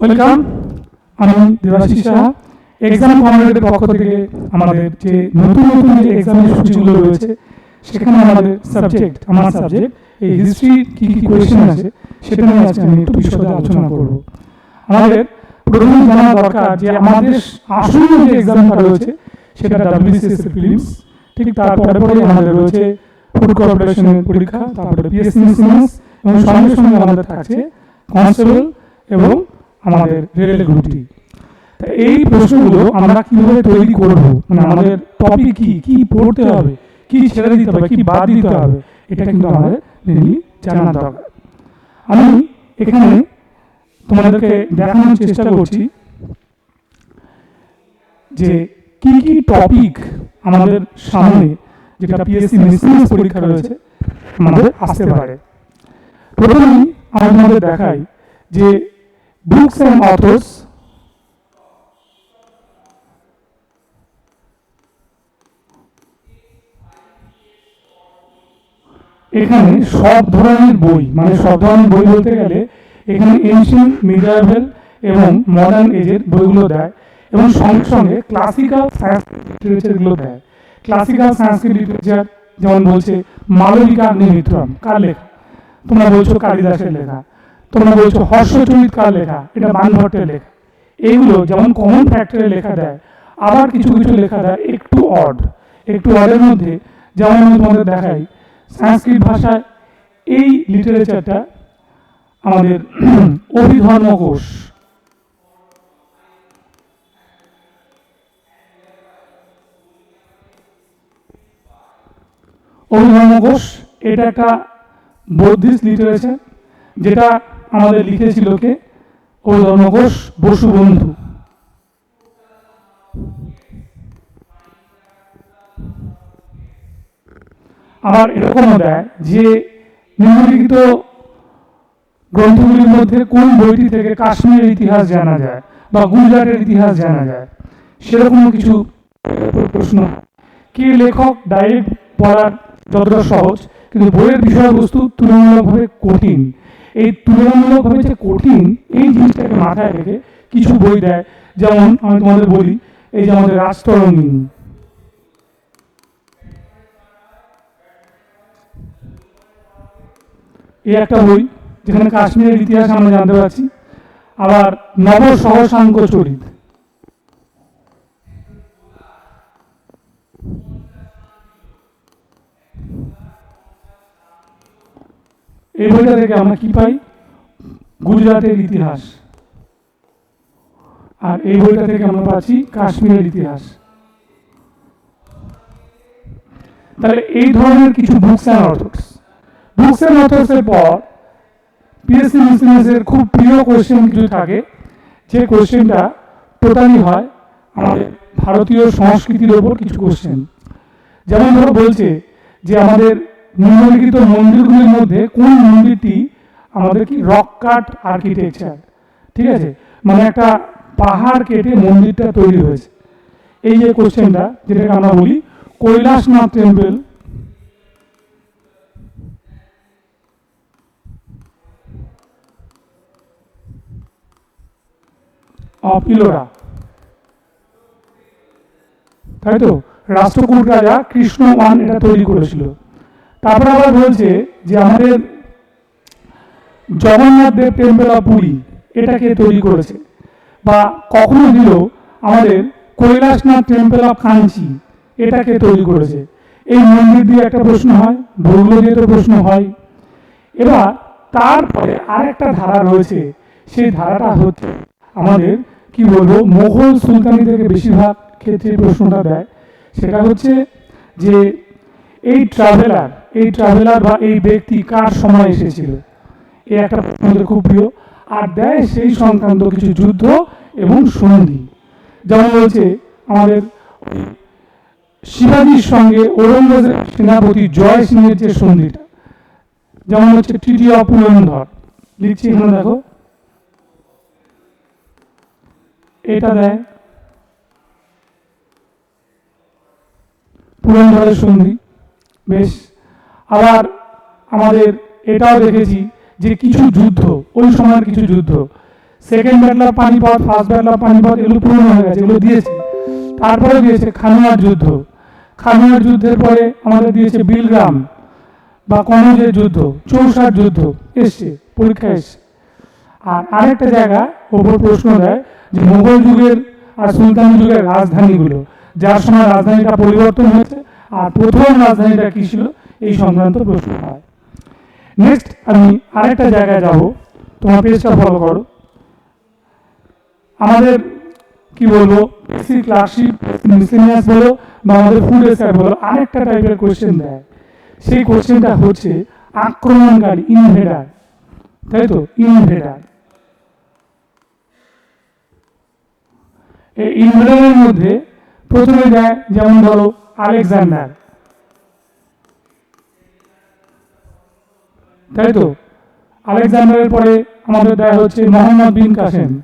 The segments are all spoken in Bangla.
ওয়েলকাম আমি দেবাশিস সাহা এক্সাম কমিউনিটির পক্ষ থেকে আমাদের যে নতুন নতুন যে এক্সামের সূচিগুলো রয়েছে, সেখানে আমাদের সাবজেক্ট আমার সাবজেক্ট এই হিস্ট্রি কি কি কোয়েশ্চেন আছে, সেটা নিয়ে আজকে আমি একটু বিশদে আলোচনা করব। আমাদের প্রথমে জানা দরকার যে আমাদের আসন্ন যে এক্সামটা রয়েছে, সেটা ডাব্লিউবিসিএস প্রিলিমস ঠিক তারপরে পরে আমাদের রয়েছে ফুড কর্পোরেশনের পরীক্ষা, তারপরে পিএসসি এবং সঙ্গে সঙ্গে আমাদের থাকছে কনস্টেবল এবং আমাদের রেলের গ্রুপটি এই প্রশ্নগুলো আমরা কীভাবে তৈরি করব? মানে আমাদের টপিক কি? কি পড়তে হবে? কি ছেড়ে দিতে হবে? কি বাদ দিতে হবে? এটা কিন্তু আমাদের মেনলি জানা দরকার আমি এখানে তোমাদেরকে দেখানোর চেষ্টা করছি যে কি কি টপিক আমাদের সামনে, যেটা পিএসসি মেসিনেস পরীক্ষা রয়েছে, আমাদের আসতে পারে। প্রথমেই আমি তোমাদের দেখাই যে বুকস অ্যান্ড অথর্স এখানে সব ধরনের বই মানে সব ধরনের বই বলতে গেলে এখানে এনশিয়েন্ট মিডিয়াভেল এবং মডার্ন এজের বইগুলো দেয় এবং সঙ্গে সঙ্গে ক্লাসিক্যাল সাংস্কৃতিক লিটারেচারগুলো দেয়। ক্লাসিক্যাল সাংস্কৃতিক লিটারেচার যেমন বলছে, মালবিকা অগ্নিমিত্রম কার লেখা? তোমরা বলছো কালিদাসের লেখা। তোমরা বলছো, হর্ষচরিত কার লেখা? এটা বানভট্টের লেখা। এইগুলো যেমন কমন ফ্যাক্টরে লেখা দেয়, আবার কিছু কিছু লেখা দেয়, একটু অড একটু অডের মধ্যে। যেমন আমি তোমাদের দেখাই, সংস্কৃত ভাষায় এই লিটারেচারটা আমাদের অভিধর্ম ঘোষ অভিধর্ম ঘোষ এটা একটা বৌদ্ধিস্ট লিটারেচার যেটা আমাদের লিখেছিল কে? ঘোষ বসু বন্ধু আবার এরকমও দেয় যে, নিম্নলিখিত গ্রন্থগুলির মধ্যে কোন বইটি থেকে কাশ্মীরের ইতিহাস জানা যায় বা গুজরাটের ইতিহাস জানা যায়? সেরকম কিছু প্রশ্ন। কে লেখক ডাইরেক্ট পড়ার যতটা সহজ, কিন্তু বইয়ের বিষয়বস্তু তুলনামূলকভাবে কঠিন। এই তুলনামূলকভাবে যে কঠিন এই জিনিসটাকে মাথায় রেখে কিছু বই দেয়। যেমন আমি তোমাদের বলি, এই যে আমাদের রাজতরঙ্গিনী। এই একটা বই যেখানে কাশ্মীরের ইতিহাস আমরা জানতে পারছি। আবার নব সহসাঙ্ক চরিত। এই বইটা থেকে আমরা কি পাই? গুজরাটের ইতিহাস। আর এই বইটা থেকে আমরা পাচ্ছি কাশ্মীরের ইতিহাস। তাহলে এই ধরনের কিছু বুকস অ্যান্ড অর্থস বুকস অ্যান্ড অথর্সের পর পিএসসি বিজনেসের খুব প্রিয় কোশ্চেন কিছু থাকে। যে কোশ্চেনটা টোটালি হয় আমাদের ভারতীয় সংস্কৃতির ওপর কিছু কোশ্চেন যেমন ধরো বলছে যে আমাদের নিম্নলিখিত মন্দিরগুলির মধ্যে কোন মন্দিরটি আমাদের কি রক কাট আর্কিটেকচার ঠিক আছে? মানে একটা পাহাড় কেটে মন্দিরটা তৈরি হয়েছে। এই যে কোশ্চেনটা যেটাকে আমরা বলি কৈলাসনাথ টেম্পল তাই তো? রাষ্ট্রকূট রাজা কৃষ্ণ ওয়ান এটা তৈরি করেছিল। তারপরে আবার বলছে যে আমাদের জগন্নাথ দেব টেম্পল অফ পুরী এটাকে তৈরি করেছে। বা কখনো দিল আমাদের কৈলাসনাথ টেম্পল অফ কাঞ্চি এটাকে তৈরি করেছে। এই মন্দির দিয়ে একটা প্রশ্ন হয় বইগুলো দিয়ে তো প্রশ্ন হয়। এবার তারপরে আরেকটা ধারা রয়েছে, সেই ধারাটা হচ্ছে আমাদের, কি বলব মোগল সুলতানি থেকে বেশিরভাগ ক্ষেত্রে প্রশ্নটা দেয়। সেটা হচ্ছে যে এই ট্রাভেলার এই ট্রাভেলার বা এই ব্যক্তি কার সময় এসেছিল? এই একটা আমাদের খুব প্রিয়। আর দেয় সেই সংক্রান্ত কিছু যুদ্ধ এবং সন্ধি। যেমন বলছে আমাদের শিবাজির সঙ্গে ঔরঙ্গজেব সেনাপতি জয় সিংয়ের যে সন্ধিটা। যেমন হচ্ছে টিটি অপুরন্ধর লিখছি এখানে দেখো। এটা দেয় পুরন্দরের সন্ধি। বেশ। আবার আমাদের এটাও দেখেছি যে কিছু যুদ্ধ, ওই সময়ের কিছু যুদ্ধ। Second battle of Panipat first battle of Panipat এগুলো পুরনো হয়ে গেছে, এগুলো দিয়েছে। তারপরে দিয়েছে খানুয়ার যুদ্ধ। খানুয়ার যুদ্ধের পরে আমাদের দিয়েছে বিলগ্রাম, বা কনৌজের যুদ্ধ, চৌসার যুদ্ধ এসছে, পরীক্ষা এসছে। আর আরেকটা জায়গা ওপর প্রশ্ন দেয় যে মোগল যুগের আর সুলতানি যুগের রাজধানীগুলো, যার সময় রাজধানীটা পরিবর্তন হয়েছে, আর প্রথম রাজধানীটা কি ছিল? এই সংক্রান্ত প্রশ্ন হয়। নেক্সট আমি আরেকটা জায়গায় যাব। তোমার পেজটা ফলো করো। আমাদের, কি বলব এসি ক্লাসিক মিসেলিয়াস বলো, বা আমাদের ফুড এসআই বলো, আরেকটা টাইপের কোশ্চেন দেয়। সেই কোশ্চেনটা হচ্ছে আক্রমণকারী ইনভেডার তাই তো? ইনভেডার এই ইনভেডারের মধ্যে প্রথমে দেয়, যেমন ধরো আলেকজান্ডার তাই তো? আলেকজান্ডারের পরে আমাদের দেয় হচ্ছে মোহাম্মদ বিন কাসেম।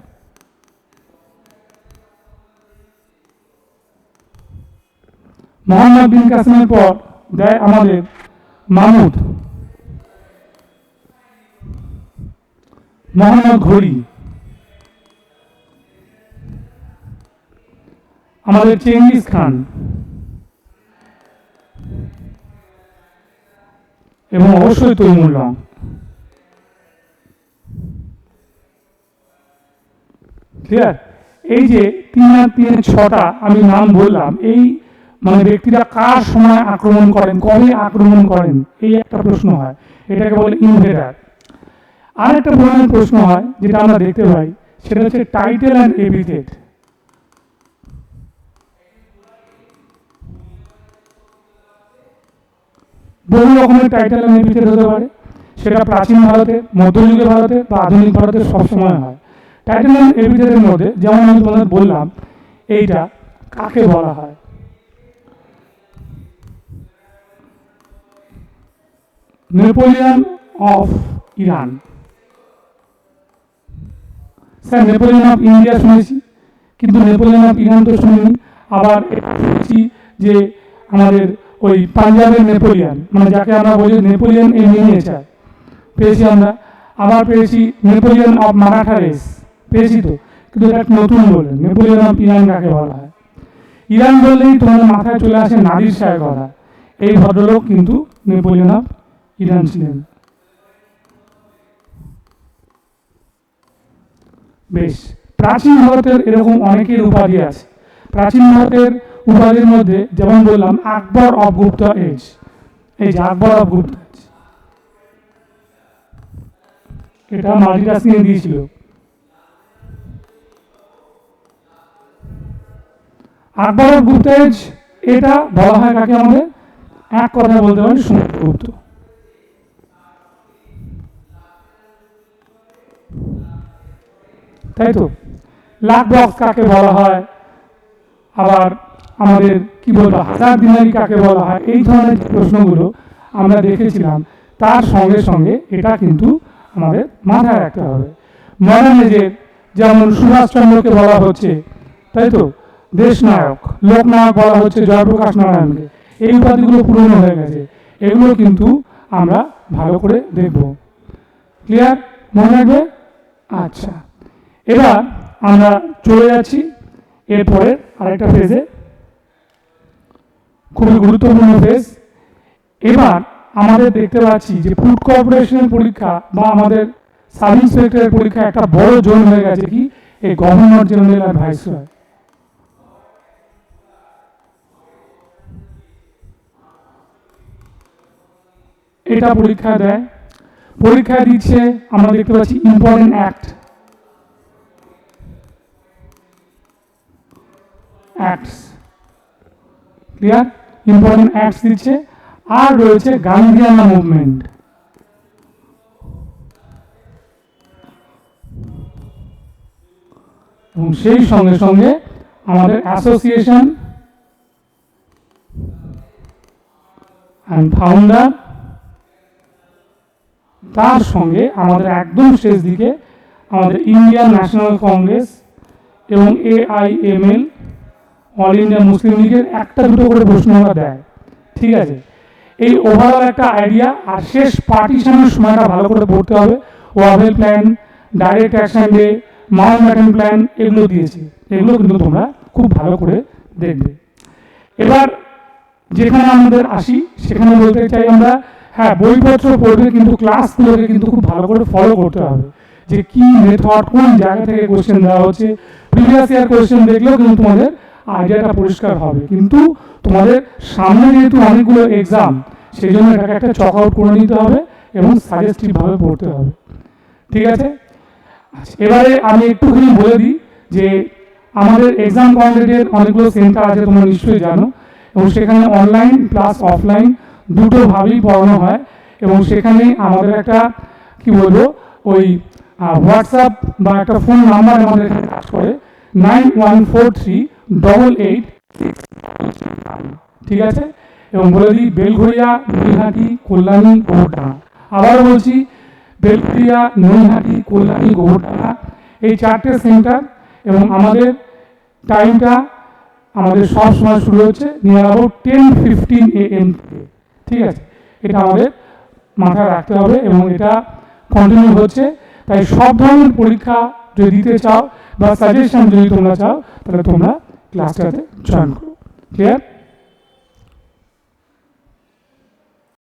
মোহাম্মদ বিন কাসেমের পর দেয় আমাদের মামুদ। মোহাম্মদ ঘড়ি। আমাদের চেঙ্গিস খান। এবং অবশ্যই তৈমুর রং ক্লিয়ার এই যে তিন আর তিনের ছটা আমি নাম বললাম, এই মানে ব্যক্তিরা কার সময় আক্রমণ করেন, কবে আক্রমণ করেন, এই একটা প্রশ্ন হয়। এটাকে বলে ইনভেডার। আর একটা প্রশ্ন হয়, যেটা আমরা দেখতে পাই, সেটা হচ্ছে টাইটেল অ্যান্ড এপিথেট বহু রকমের টাইটেল অ্যান্ড এপিথেট হতে পারে। সেটা প্রাচীন ভারতে মধ্যযুগের ভারতে বা আধুনিক ভারতে সবসময় হয়। টাইটেল অ্যান্ড এপিথেটের মধ্যে যেমন আমি তোমাদের বললাম, এইটা কাকে বলা হয়? Napoleon of Iran. Sir, Napoleon of India শুনেছি, কিন্তু নেপোলিয়ান অফ ইরান তো শুনিনি। আবার শুনেছি যে আমাদের ওই পাঞ্জাবের নেপোলিয়ান মানে যাকে আমরা বলি নেপোলিয়ান এ মিনিয়েচার পেয়েছি আমরা, আবার পেয়েছি নেপোলিয়ান অফ মারাঠা রেস পেয়েছি তো, কিন্তু এটা নতুন বললেন নেপোলিয়ান অফ ইরান কাকে বলা হয়? ইরান বললেই তোমার মাথায় চলে আসে নাদির শাহের কথা। এই ভদ্রলোক কিন্তু নেপোলিয়ান অফ ইরান ছিলেন। বেশ, প্রাচীন ভারতের এরকম অনেকের উপাধি আছে। প্রাচীন ভারতের উপাধির মধ্যে যেমন বললাম, আকবর অফ গুপ্তা এজ এই যে আকবর অফ গুপ্তা এজ এটা নিয়ে দিয়েছিল। আকবর অফ গুপ্তা এজ এটা বলা হয় কাকে আমাদের? এক কথা বলতে পারি সমুদ্রগুপ্ত তাই তো? লাখ বক্স কাকে বলা হয়? আবার আমাদের কি বলব, হাজার দিনারি কাকে বলা হয়, এই ধরনের প্রশ্নগুলো আমরা দেখেছিলাম, তার সঙ্গে সঙ্গে এটা কিন্তু আমাদের মাথায় রাখতে হবে। মডার্ন এজের যেমন সুভাষচন্দ্রকে বলা হচ্ছে, তাই তো? দেশনায়ক, লোকনায়ক বলা হচ্ছে জয়প্রকাশ নারায়ণকে। এই উপাধিগুলো পুরনো হয়ে গেছে। এগুলো কিন্তু আমরা ভালো করে দেখব। ক্লিয়ার? মনে রাখবে? আচ্ছা। এবার আমরা চলে যাচ্ছি এরপরে আরেকটা ফেজে খুবই গুরুত্বপূর্ণ ফেজ এবার আমাদের দেখতে পাচ্ছি যে ফুড কর্পোরেশনের পরীক্ষা বা আমাদের সাব ইন্সপেক্টরের পরীক্ষা একটা বড় জোন হয়ে গেছে কি? এই গভর্নর জেনারেল আর ভাইসরয় এটা পরীক্ষা দেয়। পরীক্ষা দিচ্ছে, আমরা দেখতে পাচ্ছি important act acts clear important acts দিচ্ছে। আর রয়েছে গান্ধীয়ানা মুভমেন্ট এবং সেই সঙ্গে সঙ্গে আমাদের অ্যাসোসিয়েশন অ্যান্ড ফাউন্ডার তার সঙ্গে আমাদের একদম শেষ দিকে আমাদের ইন্ডিয়ান ন্যাশনাল কংগ্রেস এবং এআইএমএল অল ইন্ডিয়া মুসলিম লীগের একটা দুটো করে প্রশ্ন আমরা দেয়। ঠিক আছে? এই ওভারঅল একটা আইডিয়া আর শেষ পার্টিশনের সময়টা ভালো করে পড়তে হবে। Wavell plan direct action day Mountbatten plan এগুলো দিয়েছি। এগুলো কিন্তু তোমরা খুব ভালো করে দেখবে। এবার যেখানে আমাদের আসি, সেখানে বলতে চাই আমরা হ্যাঁ বইপত্র পড়বে কিন্তু ক্লাসগুলোকে কিন্তু খুব ভালো করে ফলো করতে হবে। যে কি মেথড কোন জায়গা থেকে কোয়েশ্চেন দেওয়া হচ্ছে। প্রিভিয়াস ইয়ার কোশ্চেন দেখলেও কিন্তু তোমাদের আইডিয়াটা পরিষ্কার হবে। কিন্তু তোমাদের সামনে যেহেতু অনেকগুলো এক্সাম সেই জন্য এটাকে একটা চক আউট করে নিতে হবে এবং সাজেস্টিভভাবে পড়তে হবে। ঠিক আছে? আচ্ছা, এবারে আমি একটুখানি বলে দিই যে আমাদের এক্সাম কমপ্লিটের অনেকগুলো সেন্টার আছে তোমরা নিশ্চয়ই জানো। এবং সেখানে অনলাইন প্লাস অফলাইন দুটোভাবেই পড়ানো হয়। এবং সেখানে আমাদের একটা কি বলব ওই হোয়াটসঅ্যাপ বা একটা ফোন নাম্বার আমাদের কাজ করে। Nine one four three double eight ঠিক আছে? এবং বলে দিই, বেলঘড়িয়া, নৈহাটি, কল্যাণী, গোবরডাঙ্গা। আবার বলছি, বেলঘড়িয়া, নৈহাটি, কল্যাণী, গোবরডাঙ্গা। এই চারটে সেন্টার এবং আমাদের টাইমটা আমাদের সব সময় শুরু হচ্ছে near about ten fifteen A M ঠিক আছে? এটা আমাদের মাথায় রাখতে হবে এবং এটা কন্টিনিউ হচ্ছে। তাই সব ধরনের পরীক্ষা যদি দিতে চাও বা সাজেশন যদি তোমরা চাও তাহলে তোমরা ক্লাসটাতে জয়েন করো। ক্লিয়ার